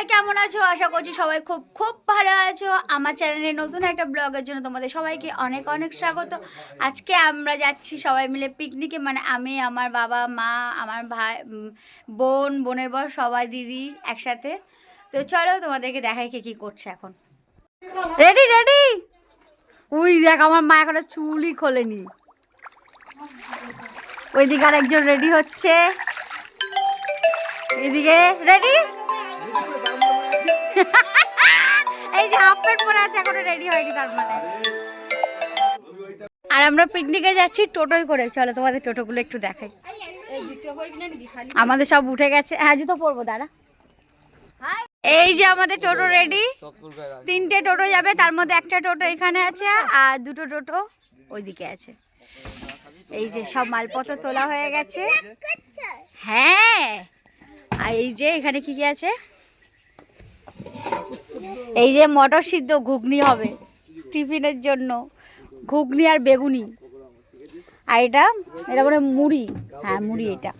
সবাই কেমন আছো? আশা করছি সবাই খুব খুব ভালো আছো। আমার চ্যানেলে নতুন একটা ব্লগের জন্য তোমাদের সবাইকে অনেক অনেক স্বাগত। আজকে আমরা যাচ্ছি সবাই মিলে পিকনিকে মানে আমি, আমার বাবা, মা, আমার ভাই বোন, বোনের বর, সবাই দিদি একসাথে। তো চলো তোমাদেরকে দেখাই কে কী করছে এখন। রেডি রেডি উই, দেখ, আমার মা এখনও চুলই খোলেনি। ওইদিকে আর একজন রেডি হচ্ছে। এদিকে রেডি এই যে হাফ প্যান্ট পরে আছে, এখনও রেডি হয়নি তার মানে। আর আমরা পিকনিকে যাচ্ছি টোটোয় করে। চলো তোমাদের টোটোগুলো একটু দেখাই। আমাদের সব উঠে গেছে। হ্যাঁ জুতো পরবো, দাঁড়া। এই যে আমাদের টোটো রেডি তিনটে টোটো যাবে, তার মধ্যে একটা টোটো এখানে আছে আর দুটো টোটো ওইদিকে আছে। এই যে সব মালপত্র তোলা হয়ে গেছে। হ্যাঁ। আর এই যে এখানে কি কি আছে? এই যে মটর সিদ্ধ ঘুগনি হবে টিফিনের জন্য। ঘুগনি আর বেগুনি। আর এটা এটা করে মুড়ি। হ্যাঁ মুড়ি এটা।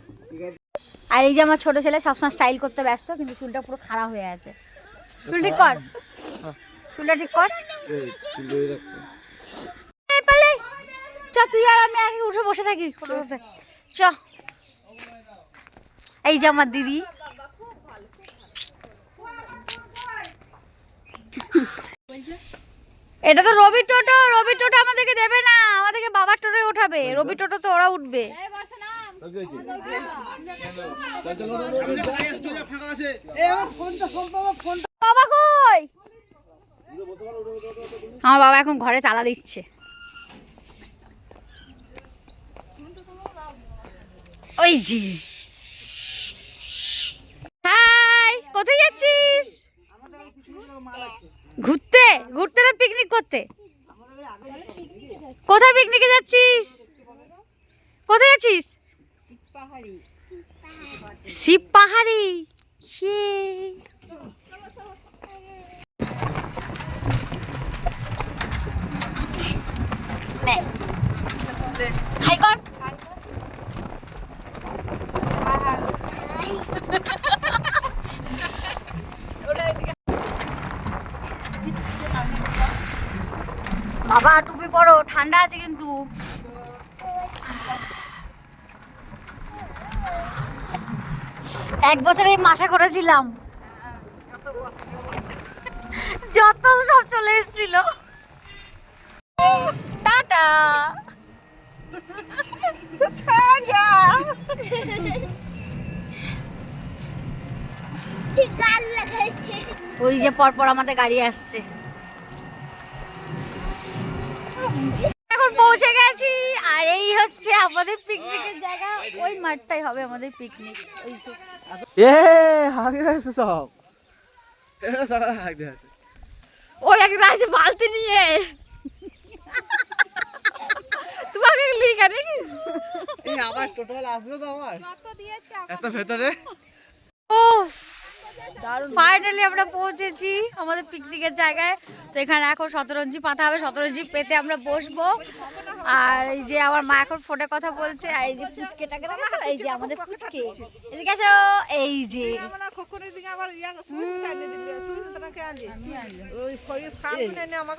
আর এই যে আমার ছোট ছেলে সবসময় স্টাইল করতে ব্যস্ত, কিন্তু চুলটা পুরো খারাপ হয়ে আছে। চুল ঠিক কর। চুলটা ঠিক কর। তুই আর আমি উঠে বসে। চ। এই যে আমার দিদি। এটা তো রবি টোটো রবি টোটো আমাদেরকে দেবে না, আমাদেরকে বাবার টোটোয় ওঠাবে, রবি টোটো তো ওরা উঠবে। বাবা কই? আমার বাবা এখন ঘরে তালা দিচ্ছে। ওই জি হাই, কোথায় যাচ্ছিস? ঘুরতে? ঘুরতে না পিকনিক করতে? কোথায় পিকনিকে যাচ্ছিস? কোথায় যাচ্ছিস? শিব পাহাড়ি। হাই কর বাবা টুপি পরো ঠান্ডা আছে কিন্তু। এক বছর এই মাঠে করেছিলাম। যত সব চলে এসেছিল। টাটা। ওই যে পরপর আমাদের গাড়ি আসছে। এখন পৌঁছে গেছি আর এই হচ্ছে আমাদের পিকনিকের জায়গা। ওই মাঠটাই হবে আমাদের পিকনিক ওই যে। এ হাঁক আছে সব। এ সকালে হাঁক আছে। ওই একদিন আসে বালতি নিয়ে। তোমাকে লিখা নাকি? এই আবার টোটাল আসবে তো আমার। এত ভেতরে? ফাইনালি আমরা পৌঁছেছি আমাদের পিকনিকের জায়গায়। তো এখানে এখন শতরঞ্জি পাতা হবে, শতরঞ্জি পেতে আমরা বসবো। আর এই যে আমার মা এখন ফোনে কথা বলছে এই যে ফুচকেটাকে এই যে আমাদের ফুচকে। এদিকে এই যে।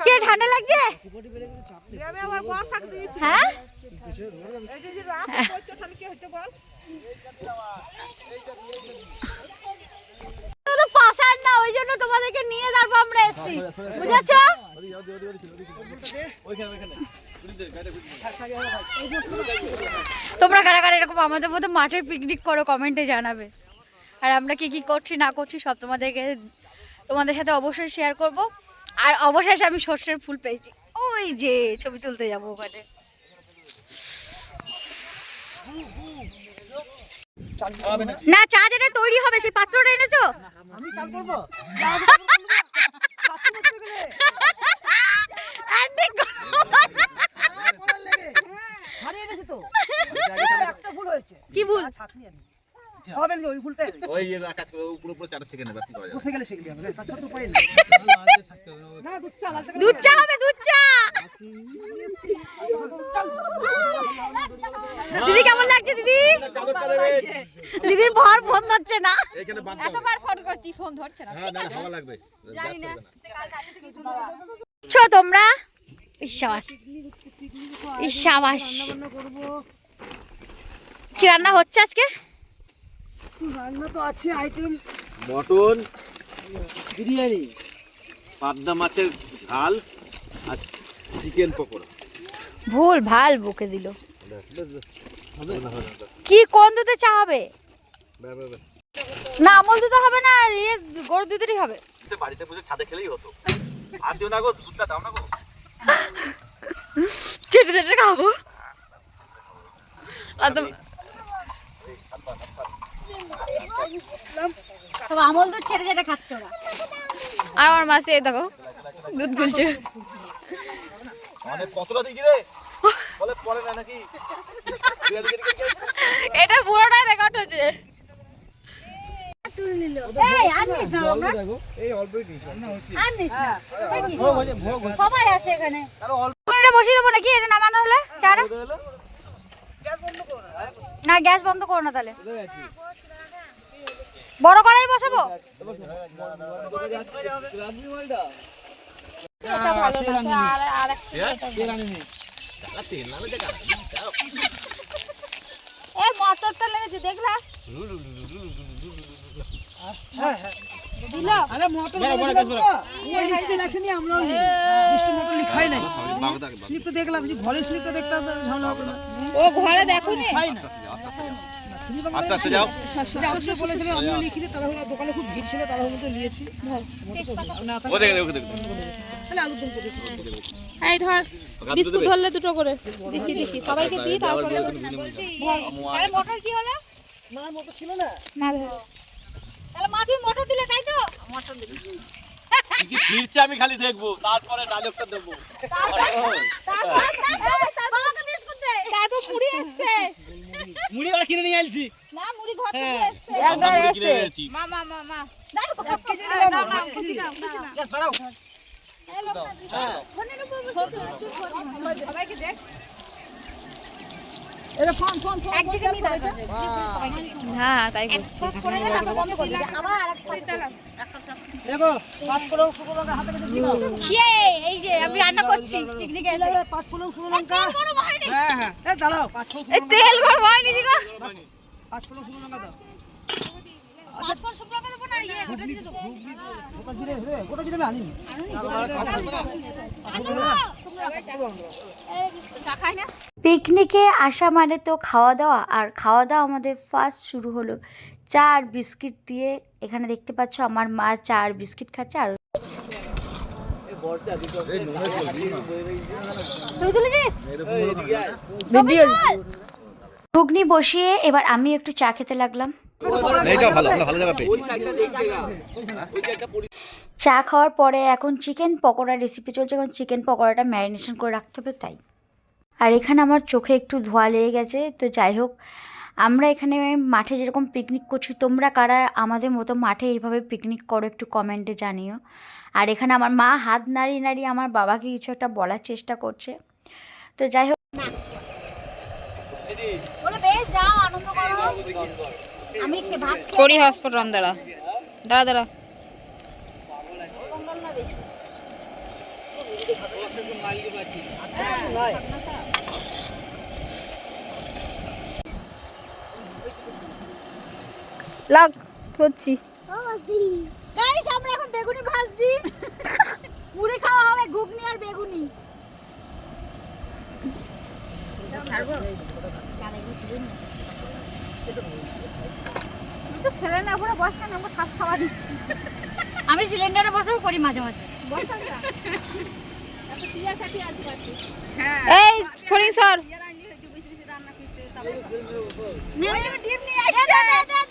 কে, ঠান্ডা লাগছে? হ্যাঁ? পাশার না, ওই জন্য তোমাদেরকে নিয়ে তারপর আমরা এসেছি। বুঝেছ? তোমরা কারা এরকম আমাদের মতো মাঠে পিকনিক করো কমেন্টে জানাবে। আর আমরা কি কি করছি, না করছি, সব তোমাদেরকে, তোমাদের সাথে অবশ্যই শেয়ার করব। আর অবশেষে আমি সর্ষের ফুল পেয়েছি। ওই যে ছবি তুলতে যাব ওখানে। না চা যেটা তৈরি হবে সেই পাত্রটা এনেছো? আমি চাল করব। হয়েছে কি ভুল? ছাকনি আনি সব এনে ওই ফুলটা ওই যে কাজ করে উপরে উপরে চাটা থেকে নেবে কি করা যাবে। বসে গেলে শিখলি হবে? তার ছাত্র পাই না না দুধ চা লাল দুধ চা হবে দুধ চা! দিদি কেমন লাগছে দিদি? দিদির ভর ফোন ধরছে না। এতবার ফোন করছি ফোন ধরছে না। হ্যাঁ জানি না। ছো তোমরা? ইসাবাস ইসাবাস কি রান্না হচ্ছে আজকে? রান্না তো আছে আইটেম মটন বিরিয়ানি। পাবদা মাছের ঝাল আর চিকেন পকোড়া। ভুল ভালো বুকে দিল। কি কোন দুধে চা হবে? না আমল দুধে হবে না আর ইয়ে গরুর দুধেরই হবে। সে বাড়িতে বসে ছাদে খেলেই হতো। আর দিও না গো দুধটা দাও না গো। চেটে চেটে খাব। আর তো- তবে আমল দুধ ছেড়ে ছেড়ে খাচ্ছে ওরা। আর আমার মাসি দেখো দুধ গুলছে। কতটা দিছি রে? বলে পড়ে না নাকি? তুই এদিকে এদিকে কে? এটা পুরোটাই রেকর্ড এটা বসিয়ে দেবো নাকি? এটা নামানো হলে? চারা? না গ্যাস বন্ধ করো না তাহলে। বড় কড়াই বসাবো? এ মটরটা লেগেছে দেখলা? ও ঘরে দেখো নি খাই না স্লিপ আমরা আস্তে আস্তে যাও আপনি বলেছিলেন আমিও লিখিনি তাড়াহুড়া দোকানে খুব ভিড় ছিল তাড়াহুড়োর মধ্যে নিয়েছি। ও দেখে ওকে দেখে তাহলে আলুর দম করে দিই। এই ধর বিস্কুট ধরলে দুটো করে। দেখি দেখি সবাইকে দিই তারপরে আরে মটর কি হলো? না মটর ছিল না। না ধর। তাহলে মা তুমি মটর দিলে তাই তো? কি কি ফিরছে আমি খালি দেখব তারপরে ডায়লগটা দেবো। দে তারপর মুড়ি এসছে। মুড়ি ওরা কিনে নিয়ে আসছি না মুড়ি ঘর থেকে এসছে। আমরা মুড়ি কিনে এনেছি মা মা মা মা একদিকে নিয়ে দাও হ্যাঁ তাই করছি। আবার আরেকটা দেখো পাঁচ ফোড়ন শুকনো লঙ্কা হাতে বেঁধে দিও ইয়ে এই যে আমি রান্না করছি। পিকনিকে এসে। পাঁচ ফোড়ন শুকনো লঙ্কা। তেল গরম হয়নি। হ্যাঁ হ্যাঁ। এই দাঁড়াও পাঁচ ফোড়ন এই তেল গরম হয়নি দিগো পাঁচ ফোড়ন শুকনো লঙ্কা দাও। পাঁচফোড়ন শুকনো লঙ্কা দেবো না? ইয়ে গোটা জিরে দেবো। গোটা জিরে রে গোটা জিরে আমি আনিনি চা খাই না? পিকনিকে আসা মানে তো খাওয়া দাওয়া আর খাওয়া দাওয়া আমাদের ফার্স্ট শুরু হলো চা আর বিস্কিট দিয়ে। এখানে দেখতে পাচ্ছ আমার মা চা আর বিস্কিট খাচ্ছে আর তুই তুলেছিস? ভিডিও ঘুগনি বসিয়ে এবার আমি একটু চা খেতে লাগলাম। চা খাওয়ার পরে এখন চিকেন পকোড়া রেসিপি চলছে এখন চিকেন পকোড়াটা ম্যারিনেশন করে রাখতে হবে তাই। আর এখানে আমার চোখে একটু ধোয়া লেগে গেছে। তো যাই হোক আমরা এখানে মাঠে যেরকম পিকনিক করছি তোমরা কারা আমাদের মতো মাঠে এইভাবে পিকনিক করো একটু কমেন্টে জানিও। আর এখানে আমার মা হাত নাড়িয়ে নাড়িয়ে আমার বাবাকে কিছু একটা বলার চেষ্টা করছে। তো যাই হোক। বেশ যাও আনন্দ করো। আমি ভাত করি হসপিটাল রান দাঁড়া। দাঁড়া দাঁড়া। লাগ করছি গাইস আমরা এখন বেগুনি ভাজছি। মুড়ি খাওয়া হবে ঘুগনি আর বেগুনি। আমি সিলিন্ডারে বসেও করি মাঝে মাঝে। এই ফরিং সর ডিম নিয়ে আসছে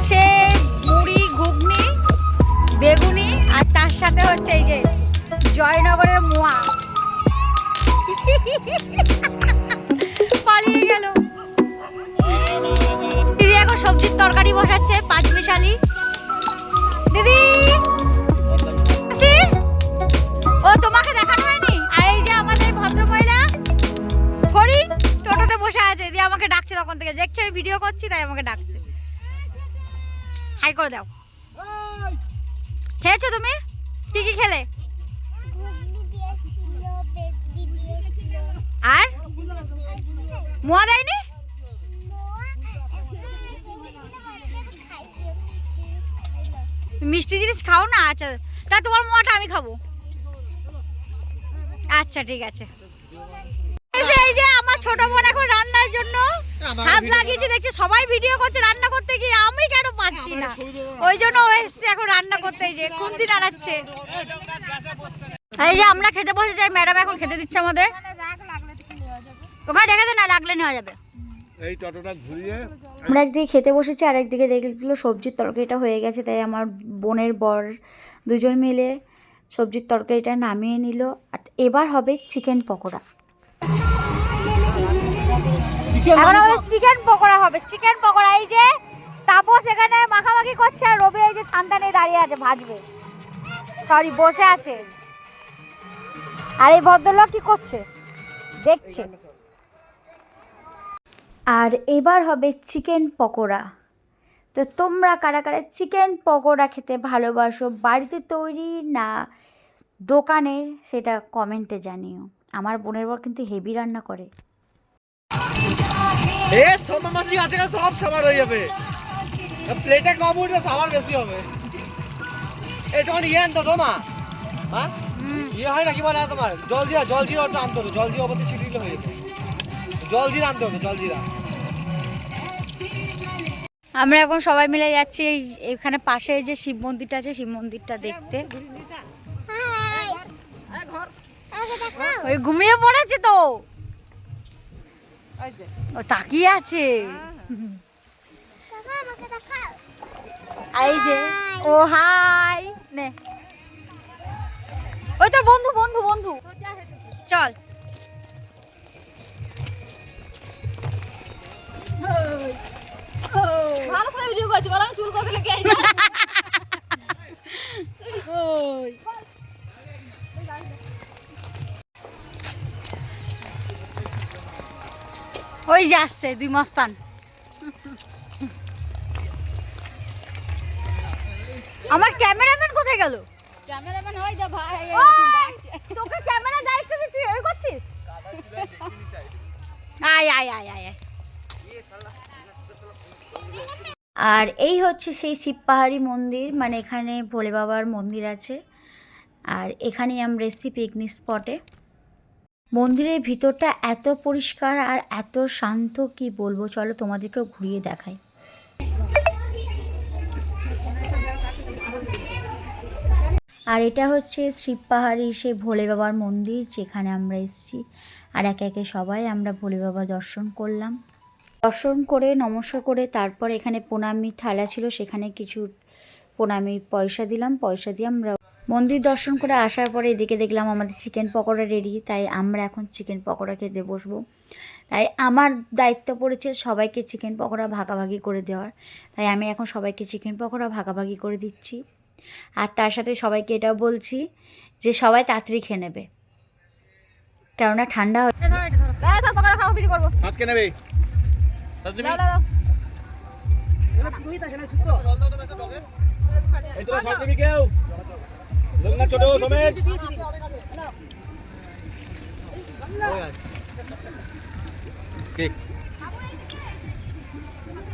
হচ্ছে মুড়ি, ঘুগনি, বেগুনি আর তার সাথে হচ্ছে এই যে জয়নগরের মোয়া। পালিয়ে গেল। দিদি এখন সবজির তরকারি বসাচ্ছে পাঁচ মিশালি দিদি ও, তোমাকে দেখানো হয়নি? আর এই যে আমাদের ভদ্রমহিলা হরি টোটোতে বসে আছে। দিয়ে আমাকে ডাকছে তখন থেকে। দেখছে আমি ভিডিও করছি, তাই আমাকে ডাকছে। হাই করে দাও। খেয়েছো তুমি? কি কি খেলে? আর? মোয়া দেয়নি? মিষ্টি জিনিস খাও না? আচ্ছা। তা তোমার মোয়াটা আমি খাব। আচ্ছা ঠিক আছে। এই যে আমার ছোট বোন এখন রান্নার জন্য হাত লাগিয়েছে দেখছি সবাই ভিডিও করছে রান্না করতে গিয়ে আমি কেন পাচ্ছি না? ওই জন্য ও এসছে এখন রান্না করতে যে খুন্তি নাড়াচ্ছে। এই যে আমরা খেতে বসে যাই ম্যাডাম এখন খেতে দিচ্ছে আমাদের। ওখানে রেখে দে না লাগলে নেওয়া যাবে। এই টোটোটা ঘুরিয়ে আমরা একদিকে খেতে বসেছি আর একদিকে দেখল সবজির তরকারিটা হয়ে গেছে তাই আমার বোনের বর দুজন মিলে সবজির তরকারিটা নামিয়ে নিল। আর এবার হবে চিকেন পকোড়া। এখন আমাদের চিকেন পকোড়া হবে। চিকেন পকোড়া এই যে তাপস এখানে মাখামাখি করছে আর রবি এই যে ছান্তা নিয়ে দাঁড়িয়ে আছে ভাজবে। সরি বসে আছে। আর এই ভদ্রলোক কি করছে? দেখছে। আর এবার হবে চিকেন পকোড়া। তো তোমরা কারা কারা চিকেন পকোড়া খেতে ভালোবাসো বাড়িতে তৈরি না দোকানের সেটা কমেন্টে জানিও। আমার বোনের বর কিন্তু হেভি রান্না করে। এ সব মাসি আছে না সব সাবার হয়ে যাবে। প্লেটে কম উঠবে সাবার বেশি হবে। এটা মানে ইয়ে আনতো তোমা হ্যাঁ? ইয়ে হয় না কি বলে তোমার? জল জিরা জল জিরা ওটা আনতে হবে জল জিরা ওপর ছিটি হয়ে যাচ্ছে জল জিরা আনতে হবে জল জিরা আমরা এখন সবাই মিলে যাচ্ছি এই এখানে পাশে যে শিব মন্দিরটা আছে শিব মন্দিরটা দেখতে। ওই ঘুমিয়ে পড়েছে তো। ও তাকিয়ে আছে? এই যে ও হাই। নে। ওই তোর বন্ধু বন্ধু বন্ধু। চল। ভালো করে ভিডিও করছি বলো আমি চুল করতে লেগে আইছি ওই যে আসছে দুই মস্তান। আমার ক্যামেরাম্যান কোথায় গেল? ক্যামেরাম্যান যা ভাই তোকে ক্যামেরা দায়িত্ব দিয়ে তুই এর করছিস? আয় আয় আয় আয় আয়। আর এই হচ্ছে সেই শিব পাহাড়ি মন্দির মানে এখানে ভোলে বাবার মন্দির আছে। আর এখানেই আমরা এসেছি পিকনিক স্পটে মন্দিরের ভিতরটা এত পরিষ্কার আর এত শান্ত, কি বলব? চলো তোমাদেরকেও ঘুরিয়ে দেখাই। আর এটা হচ্ছে শিব পাহাড়ি সেই ভোলে বাবার মন্দির, যেখানে আমরা এসেছি। আর একে একে সবাই আমরা ভোলে বাবা দর্শন করলাম। দর্শন করে, নমস্কার করে তারপর এখানে প্রণামী থালা ছিল, সেখানে কিছু প্রণামী পয়সা দিলাম। পয়সা দিয়ে আমরা মন্দির দর্শন করে আসার পরে এদিকে দেখলাম আমাদের চিকেন পকোড়া রেডি তাই আমরা এখন চিকেন পকোড়া খেতে বসবো। তাই আমার দায়িত্ব পড়েছে সবাইকে চিকেন পকোড়া ভাগাভাগি করে দেওয়ার। তাই আমি এখন সবাইকে চিকেন পকোড়া ভাগাভাগি করে দিচ্ছি। আর তার সাথে সবাইকে এটাও বলছি যে সবাই তাড়াতাড়ি খেয়ে নেবে। কেননা ঠান্ডা হলে ছোট সমেত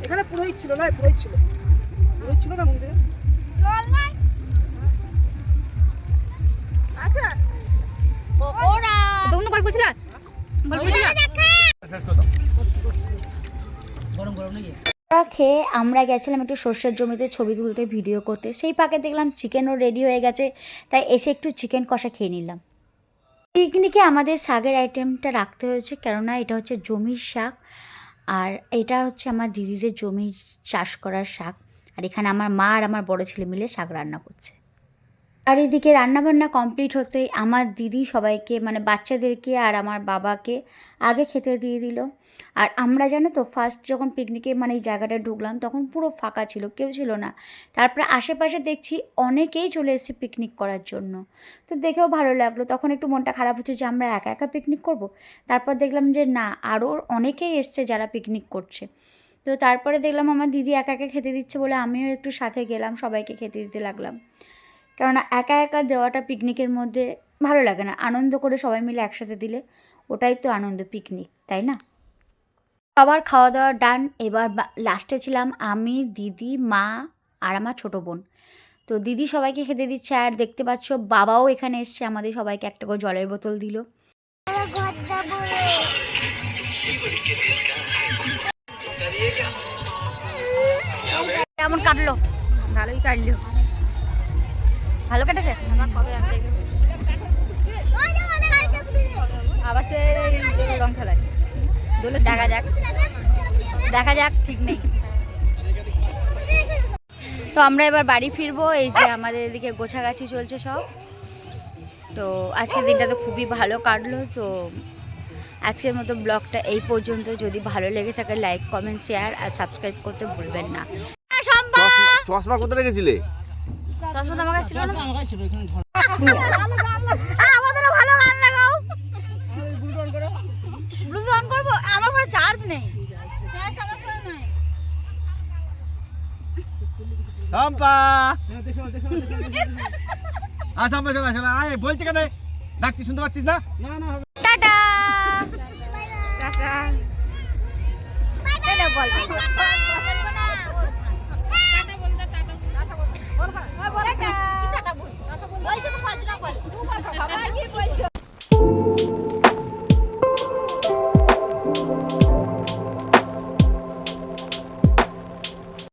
এখানে পুরোহিত ছিল না পুরোহিত ছিল। পুরোহিত ছিল না মন্দিরে? শেষ করে দাও গরম গরম নাকি? খেয়ে আমরা গেছিলাম একটু সর্ষের জমিতে ছবি তুলতে, ভিডিও করতে। সেই পাকে দেখলাম চিকেনও রেডি হয়ে গেছে, তাই এসে একটু চিকেন কষা খেয়ে নিলাম। পিকনিকে আমাদের শাকের আইটেমটা রাখতে হয়েছে, কেননা এটা হচ্ছে জমির শাক, আর এটা হচ্ছে আমার দিদিদের জমির চাষ করার শাক। আর এখানে আমার মা আর আমার বড় ছেলে মিলে শাক রান্না করছে। আর এদিকে রান্নাবান্না কমপ্লিট হতেই আমার দিদি সবাইকে মানে বাচ্চাদেরকে আর আমার বাবাকে আগে খেতে দিয়ে দিল। আর আমরা জানো তো ফার্স্ট যখন পিকনিকে মানে এই জায়গাটা ঢুকলাম, তখন পুরো ফাঁকা ছিল, কেউ ছিল না। তারপরে আশেপাশে দেখছি অনেকেই চলে এসেছে পিকনিক করার জন্য। তো দেখেও ভালো লাগল, তখন একটু মনটা খারাপ হচ্ছে যে আমরা একা একা পিকনিক করব? তারপর দেখলাম যে না আরও অনেকেই এসছে যারা পিকনিক করছে। তো তারপরে দেখলাম আমার দিদি একা একা খেতে দিচ্ছে বলে আমিও একটু সাথে গেলাম, সবাইকে খেতে দিতে লাগলাম। কেননা একা একা দেওয়াটা পিকনিকের মধ্যে ভালো লাগে না। আনন্দ করে সবাই মিলে একসাথে দিলে ওটাই তো আনন্দ পিকনিক তাই না? সবার খাওয়া দাওয়া ডান এবার লাস্টে ছিলাম আমি দিদি মা আর আমার ছোটো বোন। তো দিদি সবাইকে খেতে দিচ্ছে আর দেখতে পাচ্ছ বাবাও এখানে এসছে আমাদের সবাইকে একটা করে জলের বোতল দিল। কেমন কাটলো? ভালোই কাটলো। ভালো কেটেছে? আমার কবে আসছে আবার সে রং খেলায়। দেখা যাক। দেখা যাক ঠিক নেই। তো আমরা এবার বাড়ি ফিরবো এই যে আমাদের এদিকে গোছাগাছি চলছে সব। তো আজকের দিনটা তো খুবই ভালো কাটলো তো আজকের মতো ব্লগটা এই পর্যন্ত। যদি ভালো লেগে থাকে লাইক কমেন্ট শেয়ার আর সাবস্ক্রাইব করতে ভুলবেন না। চশমা কোথায় রেখেছিলে? চশমা আমার কাছে ছিল না? আমার কাছে ছিল এখানে আমাদেরও ভালো গান লাগাও। গুড করো ব্লুটুথ অন করব? আমার চার্জ নেই। হ্যাঁ দেখো দেখো দেখো, দেখো। আ চম্পা চলে চলে আয়। বলছি কেন? ডাকছি শুনতে পাচ্ছিস না? না না হবে টাটা! টাটা। বল। বল কথা বল কথা বল। বলছো তো বল। না বল। সবাই কি বলছো?